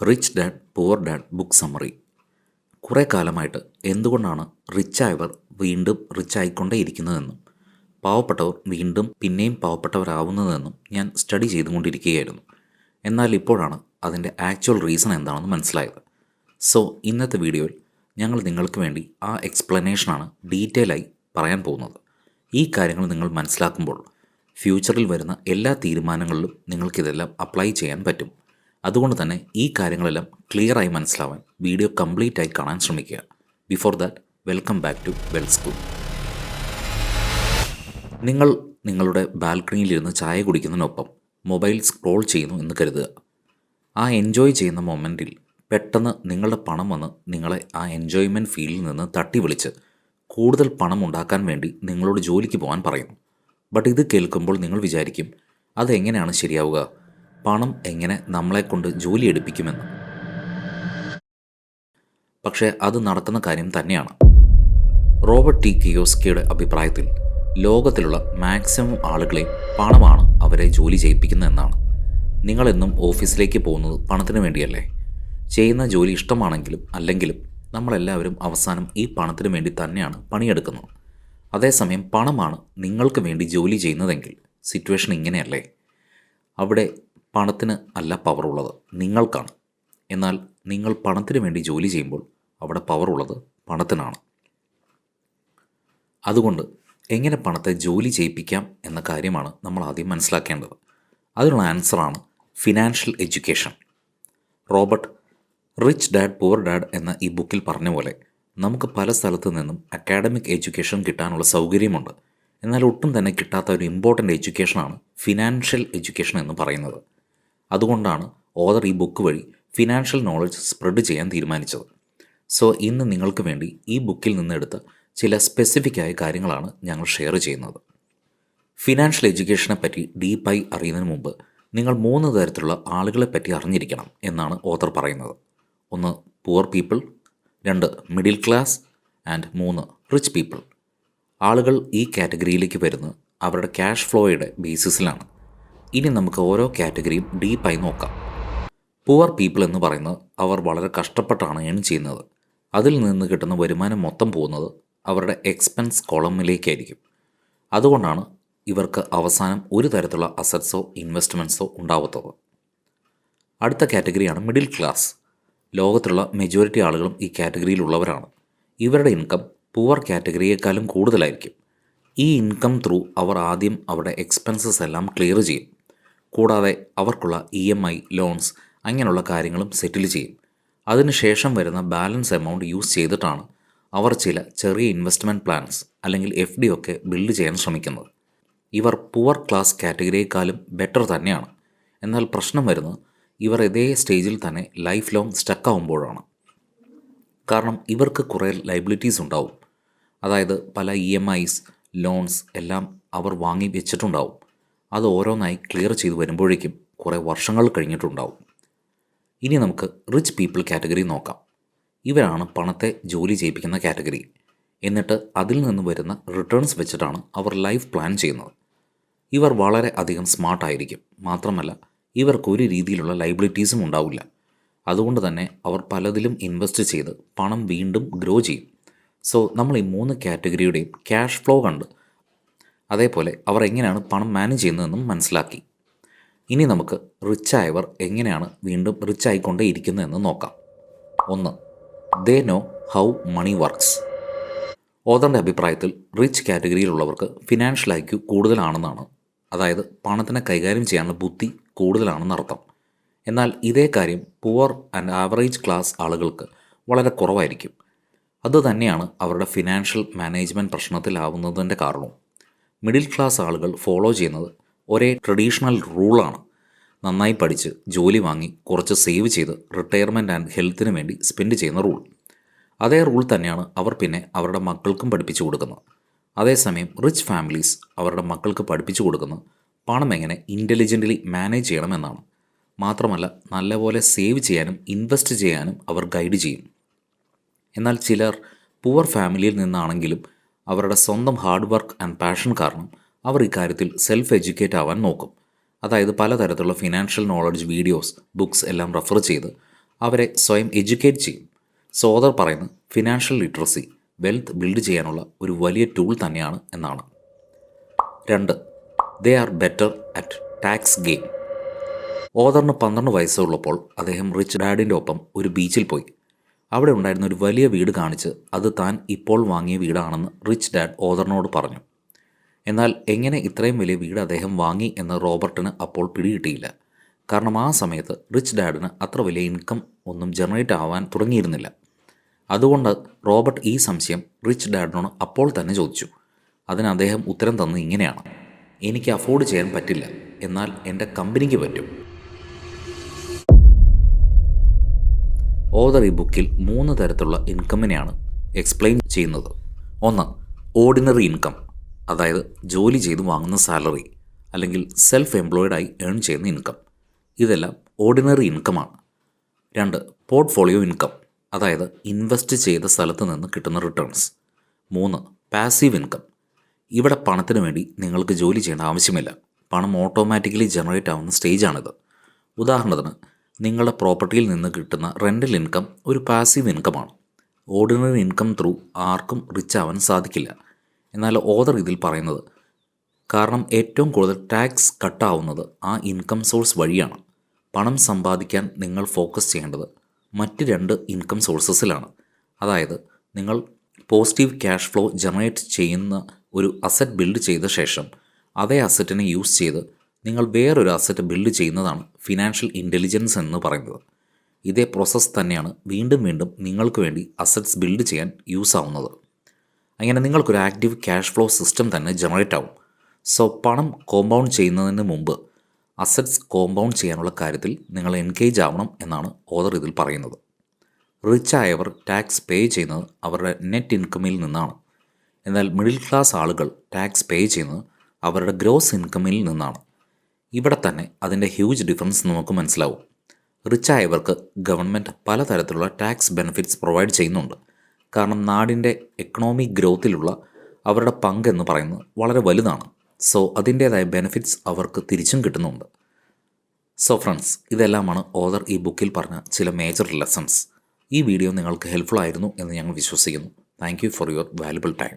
Rich dad poor dad book summary കുറേ കാലമായിട്ട് എന്തുകൊണ്ടാണ് റിച്ചായവർ വീണ്ടും റിച്ചായിക്കൊണ്ടേയിരിക്കുന്നതെന്നും പാവപ്പെട്ടവർ വീണ്ടും പിന്നെയും പാവപ്പെട്ടവരാവുന്നതെന്നും ഞാൻ സ്റ്റഡി ചെയ്തുകൊണ്ടിരിക്കുകയായിരുന്നു. എന്നാൽ ഇപ്പോഴാണ് അതിന്റെ ആക്ച്വൽ റീസൺ എന്താണെന്ന് മനസ്സിലായത്. സോ ഇന്നത്തെ വീഡിയോയിൽ ഞങ്ങൾ നിങ്ങൾക്ക് വേണ്ടി ആ എക്സ്പ്ലനേഷനാണ് ഡീറ്റെയിൽ ആയി പറയാൻ പോകുന്നത്. ഈ കാര്യങ്ങൾ നിങ്ങൾ മനസ്സിലാക്കുമ്പോൾ ഫ്യൂച്ചറിൽ വരുന്ന എല്ലാ തീരുമാനങ്ങളിലും നിങ്ങൾക്കിതെല്ലാം അപ്ലൈ ചെയ്യാൻ പറ്റും. അതുകൊണ്ട് തന്നെ ഈ കാര്യങ്ങളെല്ലാം ക്ലിയറായി മനസ്സിലാവാൻ വീഡിയോ കംപ്ലീറ്റ് ആയി കാണാൻ ശ്രമിക്കുക. Before that welcome back to well school നിങ്ങൾ നിങ്ങളുടെ ബാൽക്കണിയിലിരുന്ന് ചായ കുടിക്കുന്നതിനൊപ്പം മൊബൈൽ സ്ക്രോൾ ചെയ്യുന്നു എന്ന് കരുതുക. ആ എൻജോയ് ചെയ്യുന്ന മൊമെന്റിൽ പെട്ടെന്ന് നിങ്ങളുടെ പണം വന്ന് നിങ്ങളെ ആ എൻജോയ്മെന്റ് ഫീലിൽ നിന്ന് തട്ടി വിളിച്ച് കൂടുതൽ പണം ഉണ്ടാക്കാൻ വേണ്ടി നിങ്ങളോട് ജോലിക്ക് പോകാൻ പറയുന്നു. ബട്ട് ഇത് കേൾക്കുമ്പോൾ നിങ്ങൾ വിചാരിക്കും അതെങ്ങനെയാണ് ശരിയാവുക? പണം എങ്ങനെ നമ്മളെ കൊണ്ട് ജോലി എടുപ്പിക്കുമെന്ന്. പക്ഷേ അത് നടക്കുന്ന കാര്യം തന്നെയാണ്. റോബർട്ട് ടി കിയോസ്കിയുടെ അഭിപ്രായത്തിൽ ലോകത്തിലുള്ള മാക്സിമം ആളുകളെ പണമാണ് അവരെ ജോലി ചെയ്യിപ്പിക്കുന്നതെന്നാണ് നിങ്ങളെന്നും ഓഫീസിലേക്ക് പോകുന്നത് പണത്തിന് വേണ്ടിയല്ലേ? ചെയ്യുന്ന ജോലി ഇഷ്ടമാണെങ്കിലും അല്ലെങ്കിലും നമ്മളെല്ലാവരും അവസാനം ഈ പണത്തിന് വേണ്ടി തന്നെയാണ് പണിയെടുക്കുന്നത്. അതേസമയം പണമാണ് നിങ്ങൾക്ക് വേണ്ടി ജോലി ചെയ്യുന്നതെങ്കിൽ സിറ്റുവേഷൻ ഇങ്ങനെയല്ലേ? അവിടെ പണത്തിന് അല്ല പവറുള്ളത് നിങ്ങൾക്കാണ്. എന്നാൽ നിങ്ങൾ പണത്തിന് വേണ്ടി ജോലി ചെയ്യുമ്പോൾ അവിടെ പവറുള്ളത് പണത്തിനാണ്. അതുകൊണ്ട് എങ്ങനെ പണത്തെ ജോലി ചെയ്യിപ്പിക്കാം എന്ന കാര്യമാണ് നമ്മൾ ആദ്യം മനസ്സിലാക്കേണ്ടത്. അതിനുള്ള ആൻസറാണ് financial education Robert rich dad poor dad എന്ന ഈ ബുക്കിൽ പറഞ്ഞ പോലെ നമുക്ക് പല സ്ഥലത്തു നിന്നും അക്കാഡമിക് എഡ്യൂക്കേഷൻ കിട്ടാനുള്ള സൗകര്യമുണ്ട്. എന്നാൽ ഒട്ടും തന്നെ കിട്ടാത്ത ഒരു ഇമ്പോർട്ടന്റ് എഡ്യൂക്കേഷനാണ് ഫിനാൻഷ്യൽ എഡ്യൂക്കേഷൻ എന്ന് പറയുന്നത്. അതുകൊണ്ടാണ് ഓദർ ഈ ബുക്ക് വഴി ഫിനാൻഷ്യൽ നോളജ് സ്പ്രെഡ് ചെയ്യാൻ തീരുമാനിച്ചത്. സോ ഇന്ന് നിങ്ങൾക്ക് വേണ്ടി ഈ ബുക്കിൽ നിന്നെടുത്ത ചില സ്പെസിഫിക് ആയ കാര്യങ്ങളാണ് ഞങ്ങൾ ഷെയർ ചെയ്യുന്നത്. ഫിനാൻഷ്യൽ എഡ്യൂക്കേഷനെ പറ്റി ഡീപ്പായി അറിയുന്നതിന് മുമ്പ് നിങ്ങൾ മൂന്ന് തരത്തിലുള്ള ആളുകളെ പറ്റി അറിഞ്ഞിരിക്കണം എന്നാണ് ഓതർ പറയുന്നത്. ഒന്ന് പുവർ പീപ്പിൾ രണ്ട് മിഡിൽ ക്ലാസ് ആൻഡ് മൂന്ന് റിച്ച് പീപ്പിൾ ആളുകൾ ഈ കാറ്റഗറിയിലേക്ക് വരുന്നത് അവരുടെ ക്യാഷ് ഫ്ലോയുടെ ബേസിസിലാണ് ഇനി നമുക്ക് ഓരോ കാറ്റഗറിയും ഡീപ്പായി നോക്കാം. പുവർ പീപ്പിൾ എന്ന് പറയുന്നത് അവർ വളരെ കഷ്ടപ്പെട്ടാണ് ഏൺ ചെയ്യുന്നത്. അതിൽ നിന്ന് കിട്ടുന്ന വരുമാനം മൊത്തം പോകുന്നത് അവരുടെ എക്സ്പെൻസ് കോളമിലേക്കായിരിക്കും അതുകൊണ്ടാണ് ഇവർക്ക് അവസാനം ഒരു തരത്തിലുള്ള അസറ്റ്സോ ഇൻവെസ്റ്റ്മെന്റ്സോ ഉണ്ടാവാത്തത്. അടുത്ത കാറ്റഗറിയാണ് മിഡിൽ ക്ലാസ് ലോകത്തിലുള്ള മെജോറിറ്റി ആളുകളും ഈ കാറ്റഗറിയിലുള്ളവരാണ്. ഇവരുടെ ഇൻകം പുവർ കാറ്റഗറിയേക്കാളും കൂടുതലായിരിക്കും. ഈ ഇൻകം ത്രൂ അവർ ആദ്യം അവരുടെ എക്സ്പെൻസസ് എല്ലാം ക്ലിയർ ചെയ്യും. കൂടാതെ അവർക്കുള്ള ഇ എം ഐ ലോൺസ് അങ്ങനെയുള്ള കാര്യങ്ങളും സെറ്റിൽ ചെയ്യും. അതിനുശേഷം വരുന്ന ബാലൻസ് എമൗണ്ട് യൂസ് ചെയ്തിട്ടാണ് അവർ ചില ചെറിയ ഇൻവെസ്റ്റ്മെന്റ് പ്ലാൻസ് അല്ലെങ്കിൽ എഫ് ഡി ഒക്കെ ബിൽഡ് ചെയ്യാൻ ശ്രമിക്കുന്നത്. ഇവർ പുവർ ക്ലാസ് കാറ്റഗറിയേക്കാളും ബെറ്റർ തന്നെയാണ്. എന്നാൽ പ്രശ്നം വരുന്നത് ഇവർ ഇതേ സ്റ്റേജിൽ തന്നെ ലൈഫ് ലോങ് സ്റ്റക്ക് ആവുമ്പോഴാണ്. കാരണം ഇവർക്ക് കുറേ ലൈബിലിറ്റീസ് ഉണ്ടാവും. അതായത് പല ഇ എം ഐസ് ലോൺസ് എല്ലാം അവർ വാങ്ങി വെച്ചിട്ടുണ്ടാവും. അത് ഓരോന്നായി ക്ലിയർ ചെയ്ത് വരുമ്പോഴേക്കും കുറേ വർഷങ്ങൾ കഴിഞ്ഞിട്ടുണ്ടാവും. ഇനി നമുക്ക് റിച്ച് പീപ്പിൾ കാറ്റഗറി നോക്കാം. ഇവരാണ് പണത്തെ ജോലി ചെയ്യിപ്പിക്കുന്ന കാറ്റഗറി എന്നിട്ട് അതിൽ നിന്ന് വരുന്ന റിട്ടേൺസ് വെച്ചിട്ടാണ് അവർ ലൈഫ് പ്ലാൻ ചെയ്യുന്നത്. ഇവർ വളരെ അധികം സ്മാർട്ടായിരിക്കും മാത്രമല്ല ഇവർക്ക് ഒരു രീതിയിലുള്ള ലൈബിലിറ്റീസും ഉണ്ടാവില്ല. അതുകൊണ്ട് തന്നെ അവർ പലതിലും ഇൻവെസ്റ്റ് ചെയ്ത് പണം വീണ്ടും ഗ്രോ ചെയ്യും. സോ നമ്മൾ ഈ മൂന്ന് കാറ്റഗറിയുടെയും ക്യാഷ് ഫ്ലോ കണ്ട് അതേപോലെ അവർ എങ്ങനെയാണ് പണം മാനേജ് ചെയ്യുന്നതെന്നും മനസ്സിലാക്കി. ഇനി നമുക്ക് റിച്ചായവർ എങ്ങനെയാണ് വീണ്ടും റിച്ച് ആയിക്കൊണ്ടേ ഇരിക്കുന്നതെന്ന് നോക്കാം. ഒന്ന് they know how money works ഓതറിന്റെ അഭിപ്രായത്തിൽ റിച്ച് കാറ്റഗറിയിലുള്ളവർക്ക് ഫിനാൻഷ്യൽ ഐക്യു കൂടുതലാണെന്നാണ്. അതായത് പണത്തിനെ കൈകാര്യം ചെയ്യാനുള്ള ബുദ്ധി കൂടുതലാണെന്ന് അർത്ഥം. എന്നാൽ ഇതേ കാര്യം പുവർ ആൻഡ് ആവറേജ് ക്ലാസ് ആളുകൾക്ക് വളരെ കുറവായിരിക്കും. അതുതന്നെയാണ് അവരുടെ ഫിനാൻഷ്യൽ മാനേജ്മെന്റ് പ്രശ്നത്തിലാവുന്നതിന്റെ കാരണവും. മിഡിൽ ക്ലാസ് ആളുകൾ ഫോളോ ചെയ്യുന്നത് ഒരേ ട്രഡീഷണൽ റൂളാണ്. നന്നായി പഠിച്ച് ജോലി വാങ്ങി കുറച്ച് സേവ് ചെയ്ത് റിട്ടയർമെന്റ് ആൻഡ് ഹെൽത്തിന് വേണ്ടി സ്പെൻഡ് ചെയ്യുന്ന റൂൾ. അതേ റൂൾ തന്നെയാണ് അവർ പിന്നെ അവരുടെ മക്കൾക്കും പഠിപ്പിച്ചു കൊടുക്കുന്നത്. അതേസമയം റിച്ച് ഫാമിലീസ് അവരുടെ മക്കൾക്ക് പഠിപ്പിച്ചു കൊടുക്കുന്നത് പണം എങ്ങനെ ഇന്റലിജന്റലി മാനേജ് ചെയ്യണമെന്നാണ്. മാത്രമല്ല നല്ലപോലെ സേവ് ചെയ്യാനും ഇൻവെസ്റ്റ് ചെയ്യാനും അവർ ഗൈഡ് ചെയ്യും. എന്നാൽ ചിലർ പുവർ ഫാമിലിയിൽ നിന്നാണെങ്കിലും അവരുടെ സ്വന്തം ഹാർഡ് വർക്ക് ആൻഡ് പാഷൻ കാരണം അവർ ഇക്കാര്യത്തിൽ സെൽഫ് എഡ്യൂക്കേറ്റ് ആവാൻ നോക്കും. അതായത് പലതരത്തിലുള്ള ഫിനാൻഷ്യൽ നോളജ് വീഡിയോസ് ബുക്സ് എല്ലാം റെഫർ ചെയ്ത് അവരെ സ്വയം എഡ്യൂക്കേറ്റ് ചെയ്യും. സോദർ പറയുന്നത് ഫിനാൻഷ്യൽ ലിറ്ററസി വെൽത്ത് ബിൽഡ് ചെയ്യാനുള്ള ഒരു വലിയ ടൂൾ തന്നെയാണ് എന്നാണ്. രണ്ട് they are better at tax game ഓദറിന് പന്ത്രണ്ട് വയസ്സുള്ളപ്പോൾ അദ്ദേഹം റിച്ച് ഡാഡിന്റെ ഒപ്പം ഒരു ബീച്ചിൽ പോയി. അവിടെ ഉണ്ടായിരുന്ന ഒരു വലിയ വീട് കാണിച്ച് അത് താൻ ഇപ്പോൾ വാങ്ങിയ വീടാണെന്ന് റിച്ച് ഡാഡ് ഓദറിനോട് പറഞ്ഞു. എന്നാൽ എങ്ങനെ ഇത്രയും വലിയ വീട് അദ്ദേഹം വാങ്ങി എന്ന് റോബർട്ടിന് അപ്പോൾ പിടികിട്ടിയില്ല. കാരണം ആ സമയത്ത് റിച്ച് ഡാഡിന് അത്ര വലിയ ഇൻകം ഒന്നും ജനറേറ്റ് ആവാൻ തുടങ്ങിയിരുന്നില്ല. അതുകൊണ്ട് റോബർട്ട് ഈ സംശയം റിച്ച് ഡാഡിനോട് അപ്പോൾ തന്നെ ചോദിച്ചു. അതിന് അദ്ദേഹം ഉത്തരം തന്നത് ഇങ്ങനെയാണ്. എനിക്ക് അഫോർഡ് ചെയ്യാൻ പറ്റില്ല. എന്നാൽ എന്റെ കമ്പനിക്ക് പറ്റും. ഓദർ ഈ ബുക്കിൽ മൂന്ന് തരത്തിലുള്ള ഇൻകമ്മിനെയാണ് എക്സ്പ്ലെയിൻ ചെയ്യുന്നത്. ഒന്ന് ഓർഡിനറി ഇൻകം അതായത് ജോലി ചെയ്ത് വാങ്ങുന്ന സാലറി അല്ലെങ്കിൽ സെൽഫ് എംപ്ലോയിഡായി ഏൺ ചെയ്യുന്ന ഇൻകം ഇതെല്ലാം ഓർഡിനറി ഇൻകമാണ് രണ്ട് പോർട്ട്ഫോളിയോ ഇൻകം അതായത് ഇൻവെസ്റ്റ് ചെയ്ത സ്ഥലത്ത് നിന്ന് കിട്ടുന്ന റിട്ടേൺസ് മൂന്ന് പാസീവ് ഇൻകം ഇവിടെ പണത്തിന് വേണ്ടി നിങ്ങൾക്ക് ജോലി ചെയ്യേണ്ട ആവശ്യമില്ല. പണം ഓട്ടോമാറ്റിക്കലി ജനറേറ്റ് ആവുന്ന സ്റ്റേജാണിത് ഉദാഹരണത്തിന് നിങ്ങളുടെ പ്രോപ്പർട്ടിയിൽ നിന്ന് കിട്ടുന്ന റെന്റൽ ഇൻകം ഒരു പാസീവ് ഇൻകമാണ് ഓർഡിനറി ഇൻകം ത്രൂ ആർക്കും റിച്ച് ആവാൻ സാധിക്കില്ല. എന്നാൽ ഓദർ ഇതിൽ പറയുന്നത് കാരണം ഏറ്റവും കൂടുതൽ ടാക്സ് കട്ടാവുന്നത് ആ ഇൻകം സോഴ്സ് വഴിയാണ്. പണം സമ്പാദിക്കാൻ നിങ്ങൾ ഫോക്കസ് ചെയ്യേണ്ടത് മറ്റ് രണ്ട് ഇൻകം സോഴ്സസിലാണ് അതായത് നിങ്ങൾ പോസിറ്റീവ് ക്യാഷ് ഫ്ലോ ജനറേറ്റ് ചെയ്യുന്ന ഒരു അസറ്റ് ബിൽഡ് ചെയ്ത ശേഷം അതേ അസറ്റിനെ യൂസ് ചെയ്ത് നിങ്ങൾ വേറൊരു അസറ്റ് ബിൽഡ് ചെയ്യുന്നതാണ് ഫിനാൻഷ്യൽ ഇന്റലിജൻസ് എന്ന് പറയുന്നത്. ഇതേ പ്രോസസ്സ് തന്നെയാണ് വീണ്ടും വീണ്ടും നിങ്ങൾക്ക് വേണ്ടി അസറ്റ്സ് ബിൽഡ് ചെയ്യാൻ യൂസ് ആവുന്നത്. അങ്ങനെ നിങ്ങൾക്കൊരു ആക്റ്റീവ് ക്യാഷ് ഫ്ലോ സിസ്റ്റം തന്നെ ജനറേറ്റ് ആവും. സോ പണം കോമ്പൗണ്ട് ചെയ്യുന്നതിന് മുമ്പ് അസറ്റ്സ് കോമ്പൗണ്ട് ചെയ്യാനുള്ള കാര്യത്തിൽ നിങ്ങൾ എൻഗേജ് ആവണം എന്നാണ് ഓദർ ഇതിൽ പറയുന്നത്. റിച്ച് ആയവർ ടാക്സ് പേ ചെയ്യുന്നത് അവരുടെ നെറ്റ് ഇൻകമിൽ നിന്നാണ്. എന്നാൽ മിഡിൽ ക്ലാസ് ആളുകൾ ടാക്സ് പേ ചെയ്യുന്നത് അവരുടെ ഗ്രോസ് ഇൻകമിൽ നിന്നാണ്. ഇവിടെ തന്നെ അതിന്റെ ഹ്യൂജ് ഡിഫറൻസ് നമുക്ക് മനസ്സിലാവും. റിച്ച് ആയവർക്ക് ഗവൺമെന്റ് പലതരത്തിലുള്ള ടാക്സ് ബെനിഫിറ്റ്സ് പ്രൊവൈഡ് ചെയ്യുന്നുണ്ട്. കാരണം നാടിന്റെ എക്കണോമിക് ഗ്രോത്തിലുള്ള അവരുടെ പങ്ക് എന്ന് പറയുന്നത് വളരെ വലുതാണ്. സോ അതിന്റേതായ ബെനിഫിറ്റ്സ് അവർക്ക് തിരിച്ചും കിട്ടുന്നുണ്ട്. സോ ഫ്രണ്ട്സ് ഇതെല്ലാമാണ് ഓദർ ഈ ബുക്കിൽ പറഞ്ഞ ചില മേജർ ലെസൺസ് ഈ വീഡിയോ നിങ്ങൾക്ക് ഹെൽപ്ഫുൾ ആയിരുന്നു എന്ന് ഞങ്ങൾ വിശ്വസിക്കുന്നു. Thank you for your valuable time